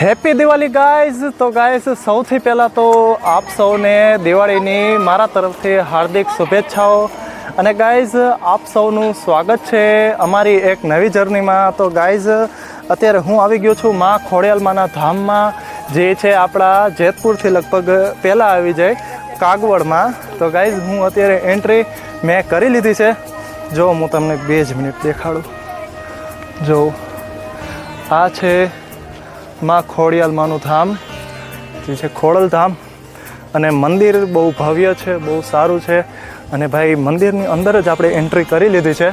Happy Diwali guys તો guys સૌથી પહેલાં તો આપ સૌને દિવાળીની મારા તરફથી હાર્દિક શુભેચ્છાઓ. અને ગાઈઝ આપ સૌનું સ્વાગત છે અમારી એક નવી જર્નીમાં. તો ગાઈઝ અત્યારે હું આવી ગયો છું મા ખોડિયાલમાના ધામમાં, જે છે આપણા જેતપુરથી લગભગ પહેલાં આવી જાય, કાગવડમાં. તો ગાઈઝ હું અત્યારે એન્ટ્રી મેં કરી લીધી છે. જો, હું તમને બે જ મિનિટ દેખાડું. જો, આ છે માં ખોડિયાલમાનું ધામ જે છે ખોડલધામ અને મંદિર બહુ ભવ્ય છે, બહુ સારું છે. અને ભાઈ, મંદિરની અંદર જ આપણે એન્ટ્રી કરી લીધી છે.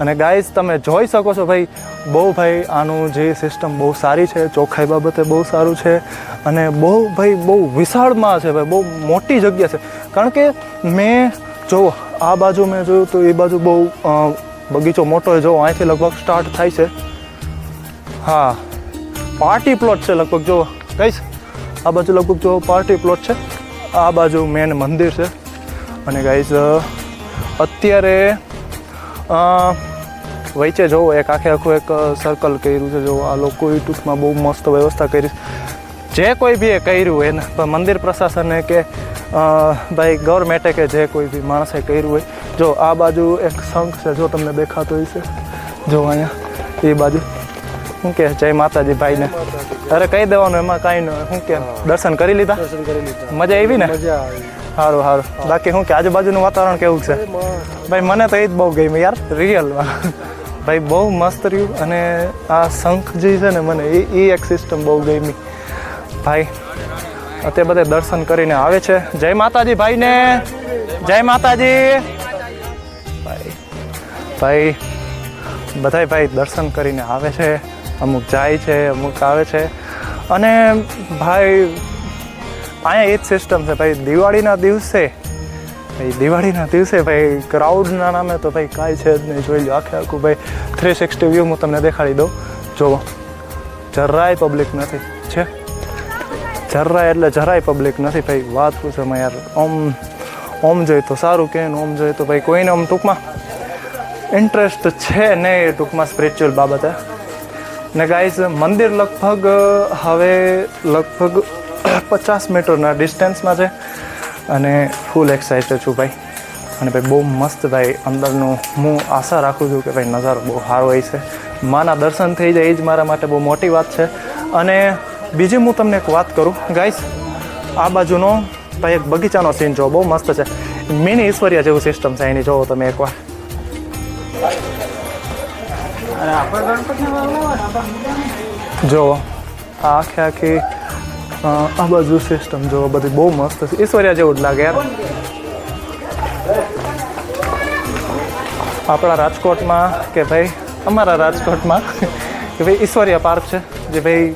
અને ગાઈઝ તમે જોઈ શકો છો ભાઈ, બહુ ભાઈ, આનું જે સિસ્ટમ બહુ સારી છે, ચોખ્ખાઈ બાબતે બહુ સારું છે. અને બહુ ભાઈ, બહુ વિશાળમાં છે ભાઈ, બહુ મોટી જગ્યા છે. કારણ કે મેં જો આ બાજુ મેં જોયું તો એ બાજુ બહુ બગીચો મોટો જો અહીંથી લગભગ સ્ટાર્ટ થાય છે. હા. પાર્ટી પ્લોટ છે લગભગ, જો કઈશ? આ બાજુ લગભગ જો પાર્ટી પ્લોટ છે. આ બાજુ મેન મંદિર છે. અને ગાઈઝ અત્યારે વચ્ચે જો એક આખે આખું એક સર્કલ કર્યું છે. જો આ લોકોએ ટૂંકમાં બહુ મસ્ત વ્યવસ્થા કરી જે કોઈ બી એ કર્યું હોય ને પણ મંદિર પ્રશાસને કે ભાઈ ગવર્મેન્ટે કે જે કોઈ બી માણસે કર્યું હોય. જો આ બાજુ એક શંખ છે, જો તમને દેખાતો છે જો અહીંયા, એ બાજુ. શું કે જય માતાજી ભાઈને. અરે કહી દેવાનું એમાં કાંઈ ન શું કે દર્શન કરી લીધા? દર્શન કરી લીધા. મજા આવી ને? મજા આવી. સારું સારું બાકી શું કે આજુબાજુનું વાતાવરણ કેવું છે? ભાઈ મને તો એ જ બહુ ગમ્યું યાર રિયલમાં. ભાઈ બહુ મસ્ત રહ્યું અને આ શંખ જે છે ને મને એ એ એક સિસ્ટમ બહુ ગમી. ભાઈ અત્યારે બધે દર્શન કરીને આવે છે. જય માતાજી ભાઈને. જય માતાજી. ભાઈ ભાઈ બધાય ભાઈ દર્શન કરીને આવે છે. અમુક જાય છે, અમુક આવે છે. અને ભાઈ, અહીંયા એ જ સિસ્ટમ છે. ભાઈ, દિવાળીના દિવસે, ભાઈ, દિવાળીના દિવસે, ભાઈ ક્રાઉડના નામે તો ભાઈ કાંઈ છે જ નહીં. જોઈ લો, આખે આખું, ભાઈ થ્રી સિક્સટી વ્યૂ હું તમને દેખાડી દઉં. જોવો. જરાય પબ્લિક નથી. છે? જરાય, એટલે જરાય પબ્લિક નથી. ભાઈ, વાત પૂછો યાર. ઓમ ઓમ જોઈએ તો સારું કે ઓમ જોઈએ તો ભાઈ કોઈને આમ ટૂંકમાં ઇન્ટરેસ્ટ છે નહીં ટૂંકમાં સ્પિરિચ્યુઅલ બાબતે. ને ગાઈઝ મંદિર લગભગ હવે લગભગ પચાસ મીટરના ડિસ્ટન્સમાં છે અને ફૂલ એક્સાઇટેડ છું ભાઈ. અને ભાઈ બહુ મસ્ત ભાઈ, અંદરનું હું આશા રાખું છું કે ભાઈ નજારો બહુ સારો હોય છે. માના દર્શન થઈ જાય એ જ મારા માટે બહુ મોટી વાત છે. અને બીજી હું તમને એક વાત કરું ગાઈઝ આ બાજુનો ભાઈ એક બગીચાનો સીન જોવો, બહુ મસ્ત છે. મિની ઈશ્વરિયા જેવું સિસ્ટમ છે એની, જોવો તમે એકવાર. જો આખે આખી આ બાજુ સિસ્ટમ જો બધી બહુ મસ્ત છે. ઈશ્વર્યા જેવું જ લાગે યાર. આપણા રાજકોટમાં કે ભાઈ, અમારા રાજકોટમાં, કે ભાઈ ઈશ્વર્યા પાર્ક છે, જે ભાઈ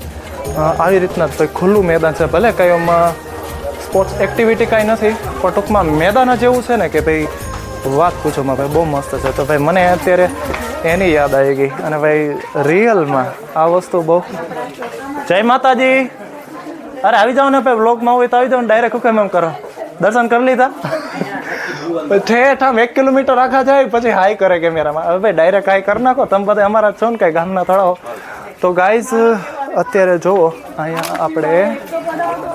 આવી રીતના જ ખુલ્લું મેદાન છે. ભલે કંઈ આમાં સ્પોર્ટ્સ એક્ટિવિટી કાંઈ નથી, પણ ટૂંકમાં મેદાન જ એવું છે ને કે ભાઈ, વાત પૂછોમાં ભાઈ બહુ મસ્ત છે. તો ભાઈ મને અત્યારે એની યાદ આવી ગઈ. અને ભાઈ રિયલમાં આ વસ્તુ બહુ. જય માતાજી. અરે, આવી જાઓ ને ભાઈ બ્લોગમાં હોય તો આવી જાઓ ને ડાયરેક્ટ હુકેમ એમ કરો. દર્શન કરી લીધા. ઠેઠ આમ એક કિલોમીટર આખા જાય, પછી હાઈ કરે કેમેરામાં. હવે ડાયરેક્ટ હાઈ કરી નાખો. તમે બધા અમારા છો ને, કાંઈ ગામના થોડા તો ગાઈઝ અત્યારે જુઓ, અહીંયા આપણે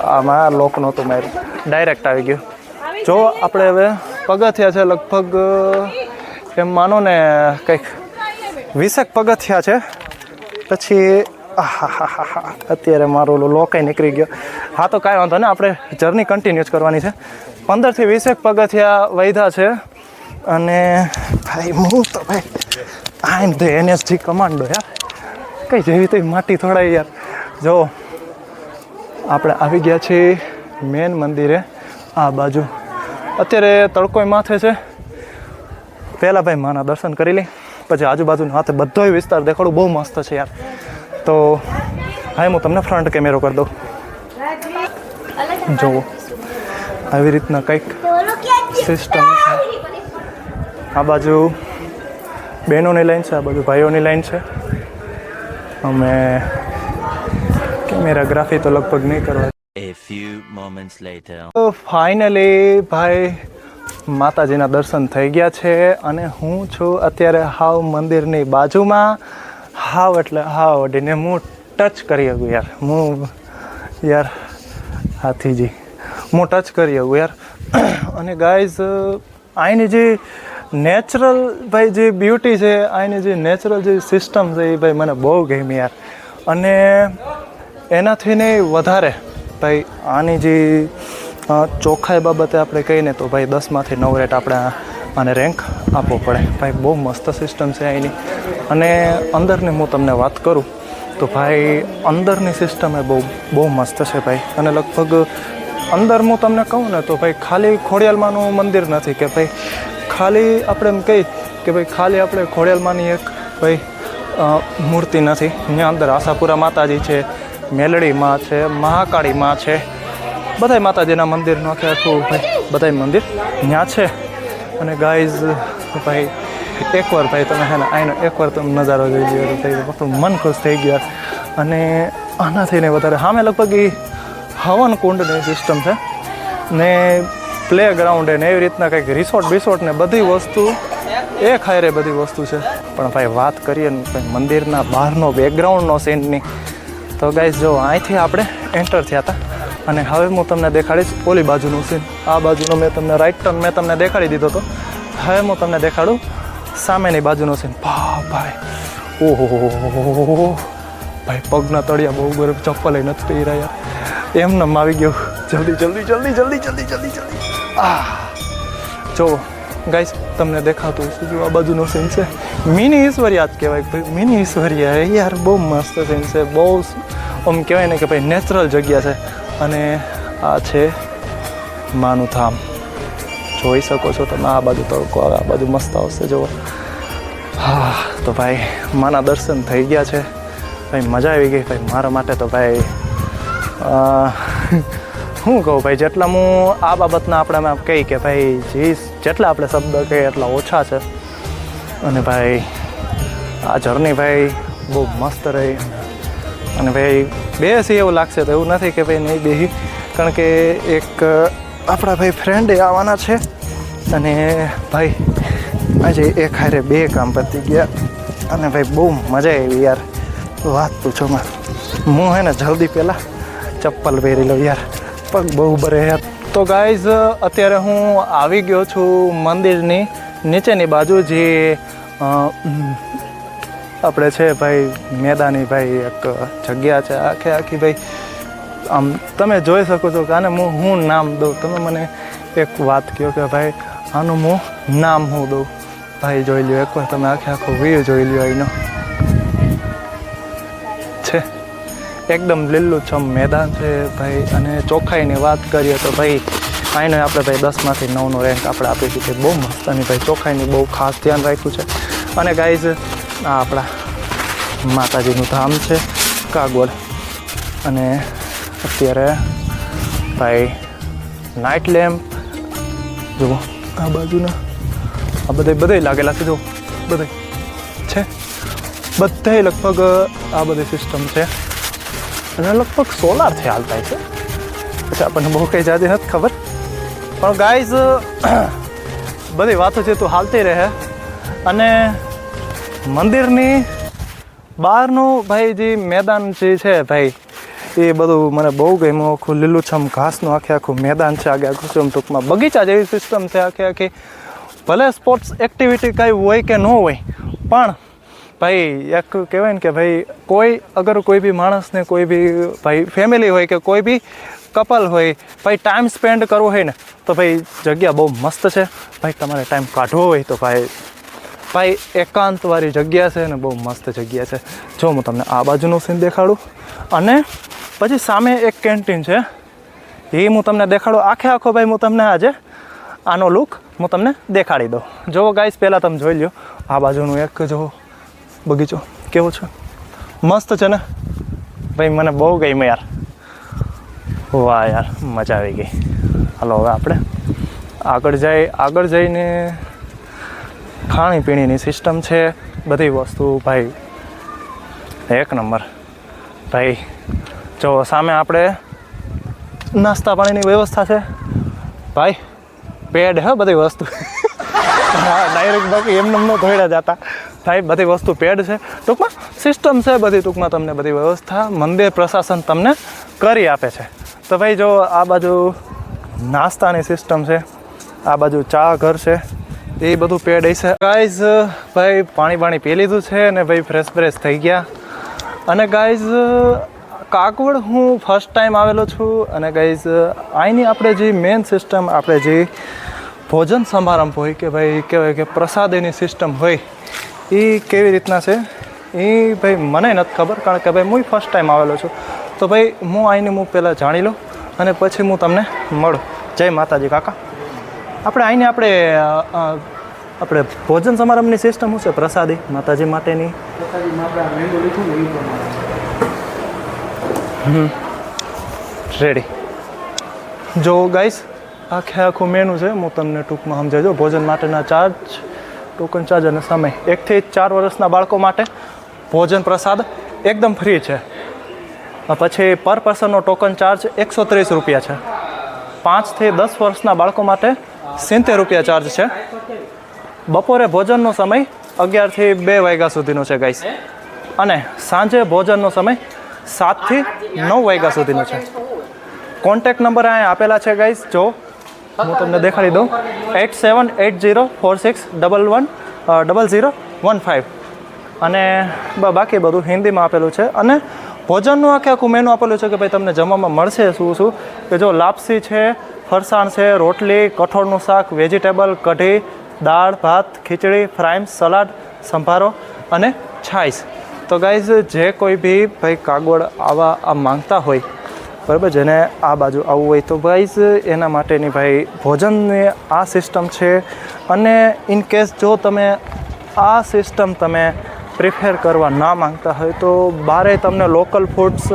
આમાં લોક નહોતું માર્યું. ડાયરેક્ટ આવી ગયું. જો આપણે હવે પગથિયા છે લગભગ, એમ માનો ને, કંઈક વીસેક પગથિયા છે. પછી અત્યારે મારો લોકાઈ નીકળી ગયો. હા, તો કાંઈ વાંધો ને આપણે જર્ની કન્ટિન્યુ જ કરવાની છે. પંદરથી વીસેક પગથિયા વૈધા છે. અને ભાઈ, હું તો ભાઈ I am the NSG commando યાર કઈ જેવી તેવી માટી થોડા યાર. જો, આપણે આવી ગયા છીએ મેન મંદિરે, આ બાજુ. અત્યારે તડકોય માથે છે. પહેલાં ભાઈ માના દર્શન કરી લઈ પછી આજુબાજુનો હાથે બધોય વિસ્તાર દેખાડું બહુ મસ્ત છે યાર. તો હા હું તમને ફ્રન્ટ કેમેરો કરી દઉં. જુઓ. આવી રીતના કંઈક સિસ્ટમ આ બાજુ બહેનોની લાઈન છે આ બાજુ ભાઈઓની લાઈન છે. અમે કેમેરાગ્રાફી તો લગભગ નહીં કરવા. A few moments later. તો ફાઇનલી ભાઈ માતાજીના દર્શન થઈ ગયા છે અને હું છું અત્યારે હાવ મંદિરની બાજુમાં. હાવ એટલે હાવ અડીને હું ટચ કરી શકું યાર. હું યાર, હાથીજી, હું ટચ કરી શકું યાર. અને ગાઈઝ અહીંની જે નેચરલ ભાઈ જે બ્યુટી છે અહીંની જે નેચરલ જે સિસ્ટમ છે એ ભાઈ મને બહુ ગમી યાર. અને એનાથી ને વધારે. ભાઈ આની જે ચોખ્ખાઈ બાબતે આપણે કહીને તો ભાઈ દસમાંથી નવ રેટ આપણે આને રેન્ક આપવો પડે. ભાઈ બહુ મસ્ત સિસ્ટમ છે અહીંની અને અંદરની હું તમને વાત કરું, તો ભાઈ અંદરની સિસ્ટમ એ બહુ બહુ મસ્ત છે ભાઈ. અને લગભગ અંદર હું તમને કહું ને તો ભાઈ ખાલી ખોડિયાલમાંનું મંદિર નથી કે ભાઈ ખાલી આપણે એમ કહી કે ભાઈ ખાલી આપણે ખોડિયાલમાંની એક ભાઈ મૂર્તિ નથી. ત્યાં અંદર આશાપુરા માતાજી છે મેલડી માં છે, મહાકાળી માં છે બધાય માતાજીના મંદિરનું આખે આખું ભાઈ, બધાય મંદિર ત્યાં છે. અને ગાઈઝ ભાઈ, એકવાર ભાઈ તમે હે ને આઈનો એકવાર તમે નજારો જોઈ તો ભાઈ આપણું મન ખુશ થઈ ગયા. અને આના થઈને વધારે સામે લગભગ એ હવન કુંડની સિસ્ટમ છે. ને પ્લે ગ્રાઉન્ડ ને એવી રીતના કંઈક રિસોર્ટ બિસોર્ટ ને બધી વસ્તુ એ ખાયરે બધી વસ્તુ છે. પણ ભાઈ વાત કરીએ ને ભાઈ મંદિરના બહારનો બેકગ્રાઉન્ડનો સીનની તો ગાઈઝ જો અહીંથી આપણે એન્ટર થયા હતા. અને હવે હું તમને દેખાડીશ ઓલી બાજુનું સીન આ બાજુનો મેં તમને રાઈટ ટર્ન મેં તમને દેખાડી દીધો હતો હવે હું તમને દેખાડું સામેની બાજુનો સીન ભા ભાઈ. ઓહો. ભાઈ, પગના તળિયા બહુ ગરમ, ચપ્પલ નથી પહેરી રહ્યા એમને એમ આવી ગયું. જલ્દી જલ્દી જલ્દી જલ્દી જલ્દી જલ્દી જલ્દી. આ જો ગાઈસ તમને દેખાતું હશે જો આ બાજુનો સીન છે. મિની ઈશ્વરિયા જ કહેવાય ભાઈ. મિની ઈશ્વરિયા યાર બહુ મસ્ત સીન છે. બહુ આમ કહેવાય ને કે ભાઈ નેચરલ જગ્યા છે. અને આ છે માનું ધામ. જોઈ શકો છો તમે, આ બાજુ તડકો આવે, આ બાજુ મસ્ત આવશે, જુઓ. હા, તો ભાઈ, માના દર્શન થઈ ગયા છે. ભાઈ, મજા આવી ગઈ. ભાઈ, મારા માટે તો ભાઈ હું કહું ભાઈ, જેટલા હું આ બાબતના આપણે આપણામાં કહી કે ભાઈ, જે જેટલા આપણે શબ્દ કહીએ એટલા ઓછા છે. અને ભાઈ, આ જર્ની ભાઈ બહુ મસ્ત રહી. અને ભાઈ બેસી એવું લાગશે તો એવું નથી કે ભાઈ નહીં બેસી કારણ કે એક આપણા ભાઈ ફ્રેન્ડે આવવાના છે અને ભાઈ આજે એક હારે બે કામ પતી ગયા. અને ભાઈ બહુ મજા આવી યાર. વાત પૂછો માં હું હે ને જલ્દી પહેલાં ચપ્પલ પહેરી લઉં યાર. પગ બહુ બરે યાર. તો ગાઈઝ અત્યારે હું આવી ગયો છું મંદિરની નીચેની બાજુ જે આપણે છે ભાઈ, મેદાની ભાઈ એક જગ્યા છે આખે આખી ભાઈ. આમ તમે જોઈ શકો છો કે આને હું હું નામ દઉં. તમે મને એક વાત કહો કે ભાઈ, આનું હું નામ હું દઉં. ભાઈ જોઈ લ્યો એકવાર તમે આખે આખો વ્યૂ જોઈ લ્યો એનો છે. એકદમ લીલુંછમ મેદાન છે ભાઈ, અને ચોખ્ખાઈની વાત કરીએ તો ભાઈ, આઈને આપણે ભાઈ દસમાંથી નવનો રેન્ક આપણે આપી દીધી. બહુ મસ્ત અને ભાઈ ચોખ્ખાઈની બહુ ખાસ ધ્યાન રાખ્યું છે. અને ગાઈઝ આ આપણા માતાજીનું ધામ છે, કાગોળ. અને અત્યારે ભાઈ નાઇટ લેમ્પ જુઓ, આ બાજુના આ બધા બધા લાગેલા છે જો બધા છે. બધે લગભગ આ બધી સિસ્ટમ છે. અને લગભગ સોલારથી હાલતા છે. પછી આપણને બહુ કંઈ જાતે નથી ખબર. પણ ગાઈઝ બધી વાતો છે તો હાલતી રહે. અને મંદિરની બહારનું ભાઈ જે મેદાન જે છે ભાઈ, એ બધું મને બહુ ગમ્યું. આખું લીલુંછમ ઘાસનું આખે આખું મેદાન છે, આગે આખું છે. ટૂંકમાં બગીચા જેવી સિસ્ટમ છે આખી આખી. ભલે સ્પોર્ટ્સ એક્ટિવિટી કાંઈ હોય કે ન હોય, પણ ભાઈ, એક કહેવાય ને કે ભાઈ, કોઈ, અગર કોઈ બી માણસને કોઈ બી, ભાઈ ફેમિલી હોય કે કોઈ બી કપલ હોય, ભાઈ ટાઈમ સ્પેન્ડ કરવો હોય ને, તો ભાઈ, જગ્યા બહુ મસ્ત છે. ભાઈ, તમારે ટાઈમ કાઢવો હોય તો ભાઈ ભાઈ, એકાંતવાળી જગ્યા છે ને બહુ મસ્ત જગ્યા છે. જો હું તમને આ બાજુનું સીન દેખાડું. અને પછી સામે એક કેન્ટીન છે. એ હું તમને દેખાડું. આખે આખો ભાઈ હું તમને આજે આનો લુક હું તમને દેખાડી દઉં. જો ગાઈસ પહેલાં તમે જોઈ લો આ બાજુનું એક જો બગીચો કેવો છે? મસ્ત છે ને? ભાઈ, મને બહુ ગમ્યું યાર. વાહ યાર, મજા આવી ગઈ. હલો, હવે આપણે આગળ જઈ, આગળ જઈને ખાણીપીણીની સિસ્ટમ છે. બધી વસ્તુ ભાઈ, એક નંબર. ભાઈ, જો સામે આપણે નાસ્તા પાણીની વ્યવસ્થા છે. ભાઈ, પેડ હે બધી વસ્તુ. હા ડાયરેક્ટ બાકી એમને ન ધોઈડા જતા ભાઈ, બધી વસ્તુ પેડ છે. ટૂંકમાં સિસ્ટમ છે બધી, ટૂંકમાં તમને બધી વ્યવસ્થા મંદિર પ્રશાસન તમને કરી આપે છે. તો ભાઈ, જો આ બાજુ નાસ્તાની સિસ્ટમ છે, આ બાજુ ચા ઘર છે. એ બધું પેડ હશે. ગાઈઝ ભાઈ, પાણી પાણી પી લીધું છે અને ભાઈ ફ્રેશ ફ્રેશ થઈ ગયા. અને ગાઈઝ કાકવડ હું ફર્સ્ટ ટાઈમ આવેલો છું અને ગાઈઝ અહીંની આપણે જે મેઇન સિસ્ટમ આપણે જે ભોજન સમારંભ હોય કે ભાઈ કહેવાય કે પ્રસાદીની સિસ્ટમ હોય, એ કેવી રીતના છે? એ ભાઈ મને નથી ખબર, કારણ કે ભાઈ હું ફર્સ્ટ ટાઈમ આવેલો છું. તો ભાઈ, હું અહીંની હું પહેલાં જાણી લઉં અને પછી હું તમને મળું. જય માતાજી કાકા. આપણે અહીંને આપણે આપણે ભોજન સમારંભની સિસ્ટમ શું છે? પ્રસાદી માતાજી માટેની? રેડી જો ગાઈસ આખે આખું મેનુ છે હું તમને ટૂંકમાં સમજાવજો ભોજન માટેના ચાર્જ ટોકન ચાર્જ અને સમય. એકથી ચાર વર્ષના બાળકો માટે ભોજન પ્રસાદ એકદમ ફ્રી છે. પછી પર પર્સનનો ટોકન ચાર્જ એકસો ત્રીસ રૂપિયા છે. પાંચથી દસ વર્ષના બાળકો માટે સિત્તેર રૂપિયા ચાર્જ છે. બપોરે ભોજનનો સમય અગિયારથી બે વાગ્યા સુધીનો છે ગાઈસ અને સાંજે ભોજનનો સમય સાતથી નવ વાગ્યા સુધીનો છે. કોન્ટેક્ટ નંબર અહીંયા આપેલા છે ગાઈસ જો, હું તમને દેખાડી દઉં. Eight seven eight zero four six double one double zero one five અને બાકી બધું હિન્દીમાં આપેલું છે. અને ભોજનનું આખે આખું મેનુ આપેલું છે કે ભાઈ તમને જમવામાં મળશે શું શું? કે જો લાપસી છે, ફરસાણ છે, રોટલી, કઠોળનું શાક વેજીટેબલ કઢી, દાળ, ભાત, ખીચડી ફ્રાઈમ સલાડ સંભારો અને છાઈસ તો ગાઈઝ જે કોઈ બી ભાઈ કાગળ આવા આ માંગતા હોય, બરાબર, જેને આ બાજુ આવવું હોય, તો ગાઈઝ એના માટેની ભાઈ ભોજનની આ સિસ્ટમ છે. અને ઇન કેસ જો તમે આ સિસ્ટમ તમે પ્રિફેર કરવા ના માંગતા હોય તો બારે તમને લોકલ ફૂડ્સ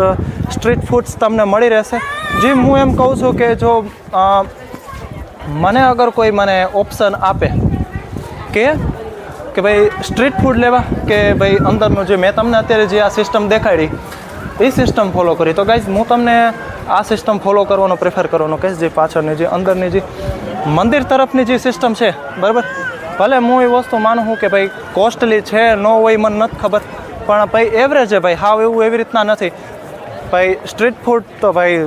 સ્ટ્રીટ ફૂડ્સ તમને મળી રહેશે. જે હું એમ કહું છું કે જો મને અગર કોઈ મને ઓપ્શન આપે કે કે ભાઈ સ્ટ્રીટ ફૂડ લેવા, કે ભાઈ અંદરનું જે મેં તમને અત્યારે જે આ સિસ્ટમ દેખાડી એ સિસ્ટમ ફોલો કરી. તો ગાઈઝ હું તમને આ સિસ્ટમ ફોલો કરવાનો પ્રેફર કરવાનો કહીશ. જે પાછળની જે અંદરની જે મંદિર તરફની જે સિસ્ટમ છે, બરાબર? ભલે હું એ વસ્તુ માનું છું કે ભાઈ કોસ્ટલી છે, ન હોય મને નથી ખબર. પણ ભાઈ એવરેજ છે ભાઈ, હાવ એવું એવી રીતના નથી. ભાઈ સ્ટ્રીટ ફૂડ તો ભાઈ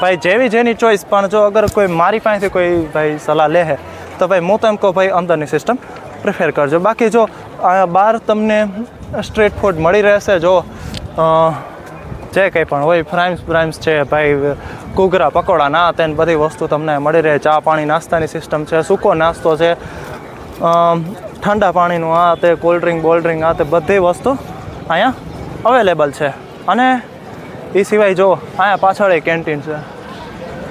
ભાઈ જેવી જેની ચોઈસ પણ જો અગર કોઈ મારી પાસેથી કોઈ ભાઈ સલાહ લે તો ભાઈ હું તો એમ કહું ભાઈ અંદરની સિસ્ટમ પ્રિફેર કરજો. બાકી જો બહાર તમને સ્ટ્રીટ ફૂડ મળી રહેશે, જો જે કંઈ પણ હોય ફ્રાઇમ્સ બ્રાઇમ્સ છે, ભાઈ, ઘૂઘરા, પકોડા ના તેને બધી વસ્તુ તમને મળી રહે. ચા પાણી નાસ્તાની સિસ્ટમ છે, સૂકો નાસ્તો છે ઠંડા પાણીનું આ તે કોલ્ડ ડ્રિંક બોલ્ડ ડ્રિંક આ તે બધી વસ્તુ અહીંયા અવેલેબલ છે. અને એ સિવાય જો, અહીંયા પાછળ એક કેન્ટીન છે.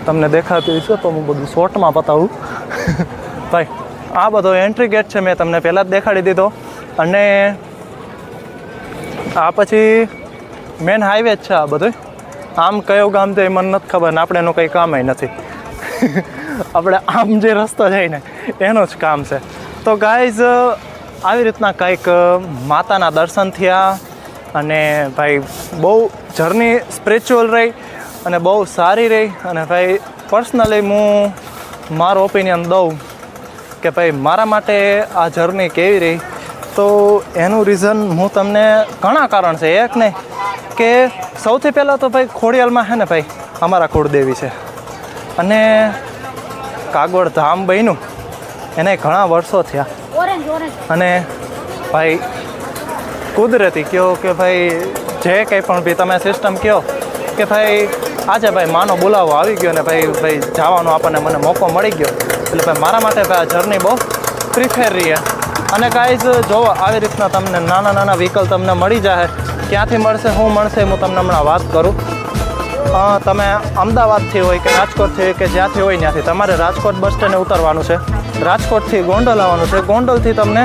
તમને દેખાતી છે તો હું બધું શોર્ટમાં બતાવું. ભાઈ, આ બધો એન્ટ્રી ગેટ છે, મેં તમને પહેલાં જ દેખાડી દીધો. અને આ પછી મેન હાઈવે જ છે આ બધું આમ કયો ગામ છે એ મને નથી ખબર ને આપણે એનું કંઈ કામય નથી. આપણે આમ જે રસ્તો જાય ને, એનું જ કામ છે. તો ગાઈઝ આવી રીતના કંઈક માતાના દર્શન થયા અને ભાઈ બહુ જર્ની સ્પિરિચ્યુઅલ રહી અને બહુ સારી રહી અને ભાઈ પર્સનલી હું મારો ઓપિનિયન દઉં કે ભાઈ મારા માટે આ જર્ની કેવી રહી. તો એનું રીઝન હું તમને ઘણા કારણ છે. એક નહીં કે સૌથી પહેલાં તો ભાઈ ખોડિયાલમાં છે ને ભાઈ અમારા કુળદેવી છે. અને કાગવડ ધામ બન્યું. એને ઘણા વર્ષો થયા. અને ભાઈ કુદરતી કહો કે ભાઈ જે કંઈ પણ બી તમે સિસ્ટમ કહો કે ભાઈ આજે ભાઈ માનો બોલાવો આવી ગયો ને ભાઈ ભાઈ જવાનો આપણને મને મોકો મળી ગયો. એટલે ભાઈ મારા માટે ભાઈ આ જર્ની બહુ પ્રિફેર રહી અને ગાઈઝ જોવો આવી રીતના તમને નાના નાના વ્હીકલ તમને મળી જાય ક્યાંથી મળશે શું મળશે હું તમને હમણાં વાત કરું. તમે અમદાવાદથી હોય કે રાજકોટથી હોય કે જ્યાંથી હોય ત્યાંથી. તમારે રાજકોટ બસ સ્ટેન્ડે ઉતરવાનું છે. રાજકોટથી ગોંડલ આવવાનું છે. ગોંડલથી તમને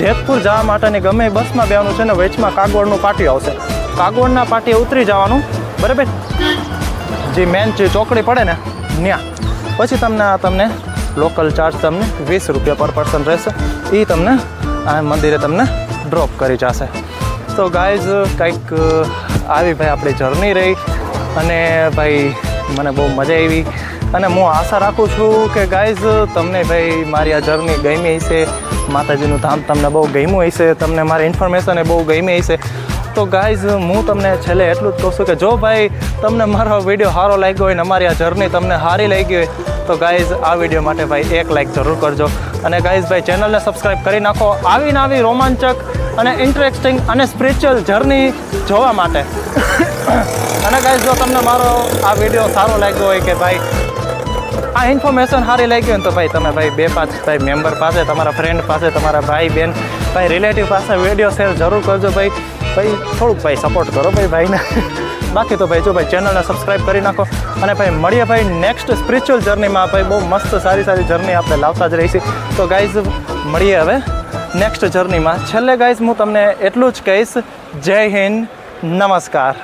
જેતપુર જવા માટેની ગમે એ બસમાં બેવાનું છે ને વેચમાં કાગવડનું પાટિયું આવશે. કાગવડના પાટીએ ઉતરી જવાનું. બરાબર? જે મેન જે ચોકડી પડે ને ત્યાં પછી તમને આ તમને લોકલ ચાર્જ તમને વીસ રૂપિયા પર પર્સન રહેશે. એ તમને આ મંદિરે તમને ડ્રોપ કરી જશે. તો ગાઈઝ કંઈક આવી ભાઈ આપણી જર્ની રહી. અને ભાઈ, મને બહુ મજા આવી. અને હું આશા રાખું છું કે ગાઈઝ તમને ભાઈ મારી આ જર્ની ગમી હશે. માતાજીનું ધામ તમને બહુ ગમ્યું હશે. તમને મારી ઇન્ફોર્મેશન એ બહુ ગમી હશે. તો ગાઈઝ હું તમને છેલ્લે એટલું જ કહું છું કે જો ભાઈ તમને મારો વીડિયો સારો લાગ્યો હોય ને અમારી આ જર્ની તમને સારી લાગી હોય, તો ગાઈઝ આ વીડિયો માટે ભાઈ એક લાઈક જરૂર કરજો. અને ગાઈઝ ભાઈ ચેનલને સબસ્ક્રાઈબ કરી નાખો. આવીને આવી રોમાંચક અને ઇન્ટરેસ્ટિંગ અને સ્પિરિચ્યુઅલ જર્ની જોવા માટે. અને ગાઈઝ જો તમને મારો આ વીડિયો સારો લાગ્યો હોય કે ભાઈ, આ ઇન્ફોર્મેશન સારી લાગી હોય તો ભાઈ તમે ભાઈ બે પાંચ ભાઈ મેમ્બર પાસે, તમારા ફ્રેન્ડ પાસે, તમારા ભાઈ બહેન ભાઈ રિલેટિવ પાસે વીડિયો શેર જરૂર કરજો ભાઈ. ભાઈ, થોડુંક ભાઈ સપોર્ટ કરો ભાઈ ભાઈને. બાકી તો ભાઈ જો ભાઈ ચેનલને સબસ્ક્રાઈબ કરી નાખો. અને ભાઈ મળીએ ભાઈ નેક્સ્ટ સ્પિરિચ્યુઅલ જર્નીમાં ભાઈ બહુ મસ્ત સારી સારી જર્ની આપણે લાવતા જ રહીશું. તો ગાઈઝ મળીએ હવે. નેક્સ્ટ જર્નીમાં છેલ્લે ગાઈઝ હું તમને એટલું જ કહીશ. જય હિન્દ. નમસ્કાર.